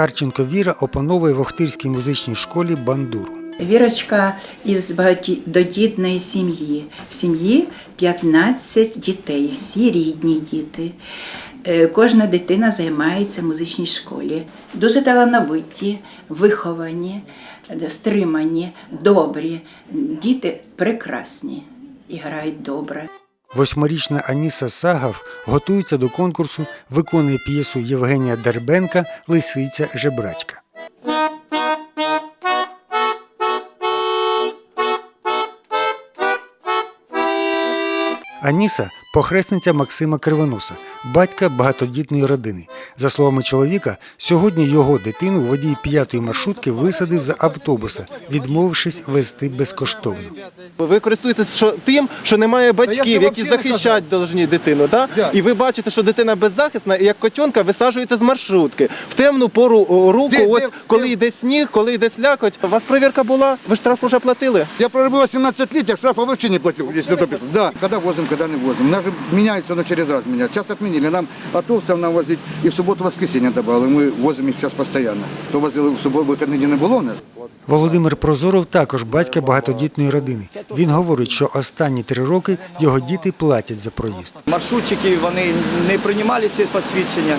Харченко Віра опановує в Охтирській музичній школі бандуру. Вірочка із багатодітної сім'ї. В сім'ї 15 дітей, всі рідні діти. Е, Кожна дитина займається в музичній школі. Дуже талановиті, виховані, стримані, добрі. Діти прекрасні і грають добре. Восьмирічна Аніса Сагав готується до конкурсу, виконує п'єсу Євгенія Дербенка Лисиця Жебрачка. Аніса похресниця Максима Кривоноса, батька багатодітної родини. За словами чоловіка, сьогодні його дитину водій п'ятої маршрутки висадив за автобуса, відмовившись вести безкоштовно. Ви користуєтесь що, тим, що немає батьків, які захищають должні дитину. Да? І ви бачите, що дитина беззахисна, і як котенка висаджуєте з маршрутки в темну пору Де- ось коли йде сніг, коли йде слякоть. У вас перевірка була? Ви штраф уже платили? Я проробив 18 лет, я штрафа вообще не платил, если это пишут. Да, когда возим, когда не возим. У нас же меняется, но через раз меняется. Сейчас отменили, нам автобусов нам возить и в субботу воскресенье добавили. Мы возим их сейчас постоянно. То возили в субботу, выходные дни не було у нас. Володимир Прозоров також батька багатодітної родини. Він говорить, що останні три роки його діти платять за проїзд. Маршрутчики вони не приймали ці посвідчення.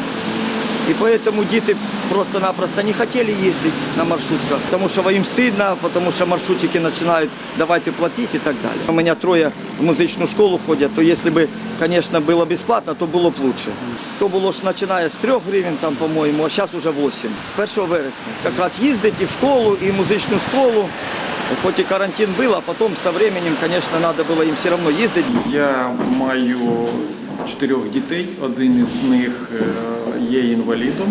І тому діти просто-напросто не хотіли їздити на маршрутках, тому що їм стидно, тому що маршрутчики починають давайте платити і так далі. У мене троє в музичну школу ходять, то якщо б, звісно, було безплатно, то було б краще. То було ж починає з 3 гривень, там, по-моєму, а зараз вже 8, з 1 вересня. Якраз їздить і в школу, і в музичну школу. Хоч і карантин був, а потім з часом, звісно, треба було їм все одно їздити. Я маю чотирьох дітей, один із них є інвалідом.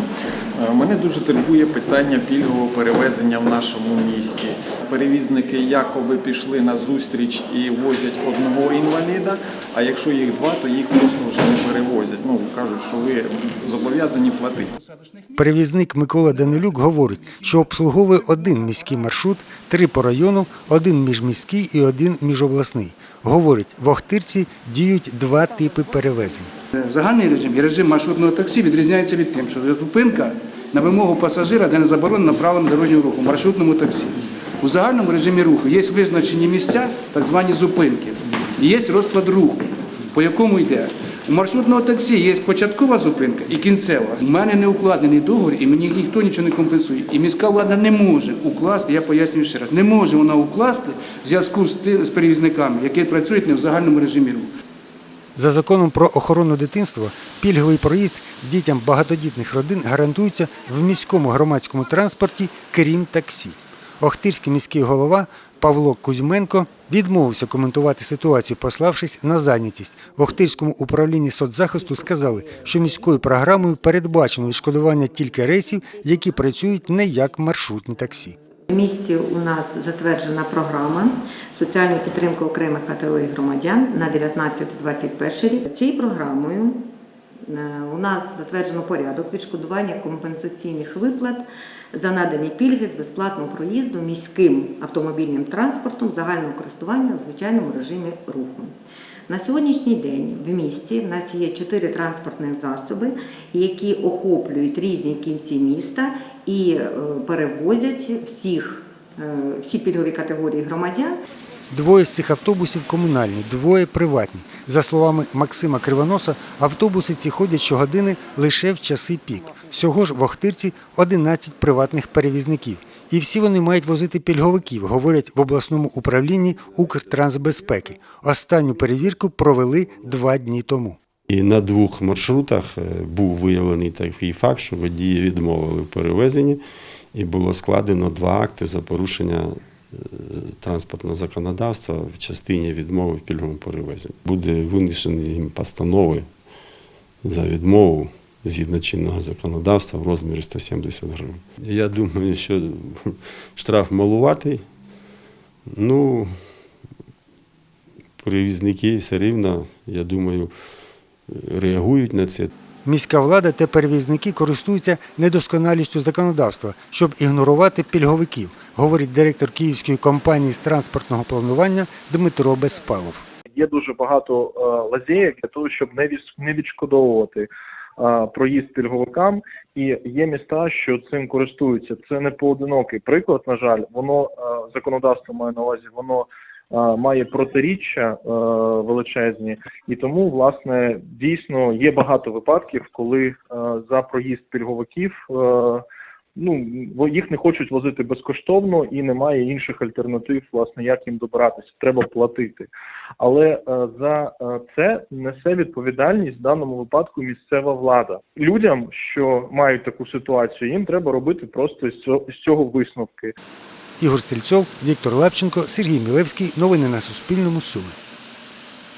Е, Мене дуже турбує питання пільгового перевезення в нашому місті. Перевізники якоби пішли на зустріч і возять одного інваліда, а якщо їх два, то їх просто вже не перевозять. Ну кажуть, що ви зобов'язані платити. Перевізник Микола Данилюк говорить, що обслуговує один міський маршрут, три по району, один міжміський і один міжобласний. Говорить, в Охтирці діють два типи перевезень. Загальний режим і режим маршрутного таксі відрізняється від тим, що зупинка на вимогу пасажира, де не заборонено правилам дорожнього руху, маршрутному таксі. У загальному режимі руху є визначені місця, так звані зупинки, і є розклад руху, по якому йде. У маршрутного таксі є початкова зупинка і кінцева. У мене не укладений договір, і мені ніхто нічого не компенсує. І міська влада не може укласти, я пояснюю ще раз, не може вона укласти в зв'язку з перевізниками, які працюють не в загальному режимі руху. За законом про охорону дитинства, пільговий проїзд дітям багатодітних родин гарантується в міському громадському транспорті, крім таксі. Охтирський міський голова Павло Кузьменко відмовився коментувати ситуацію, пославшись на зайнятість. В Охтирському управлінні соцзахисту сказали, що міською програмою передбачено відшкодування тільки рейсів, які працюють не як маршрутні таксі. В місті у нас затверджена програма соціальної підтримки окремих категорій громадян на 19-21 рік. Цією програмою е, нас затверджено порядок відшкодування компенсаційних виплат за надані пільги з безплатного проїзду міським автомобільним транспортом загального користування в звичайному режимі руху. На сьогоднішній день в місті в нас є чотири транспортних засоби, які охоплюють різні кінці міста і е, перевозять всіх, е, всі пільгові категорії громадян Двоє з цих автобусів комунальні, двоє приватні. За словами Максима Кривоноса, автобуси ці ходять щогодини лише в часи пік. Всього ж в Охтирці 11 приватних перевізників. І всі вони мають возити пільговиків, говорять в обласному управлінні Укртрансбезпеки. Останню перевірку провели два дні тому. І на двох маршрутах е, був виявлений такий факт, що водії відмовили в перевезенні, і було складено два акти за порушення транспортного законодавства в частині відмови в пільговому перевезенні. Буде винесені їм постанови за відмову згідно чинного законодавства в розмірі 170 гривень. Я думаю, що штраф малуватий. Ну, перевізники все рівно, я думаю, реагують на це. Міська влада та перевізники користуються недосконалістю законодавства, щоб ігнорувати пільговиків, говорить директор київської компанії з транспортного планування Дмитро Безпалов. Є дуже багато е, для того, щоб не від- відшкодовувати проїзд пільговикам, і є міста, що цим користуються. Це не поодинокий приклад. На жаль, воно законодавство має на увазі, воно має протиріччя величезні, і тому власне дійсно є багато випадків, коли за проїзд пільговиків. Ну, їх не хочуть возити безкоштовно і немає інших альтернатив, власне, як їм добиратися. Треба платити. Але е, за е, це несе відповідальність в даному випадку місцева влада. Людям, що мають таку ситуацію, їм треба робити просто з цього висновки. Ігор Стрільцов, Віктор Лапченко, Сергій Мілевський. Новини на Суспільному. Суми.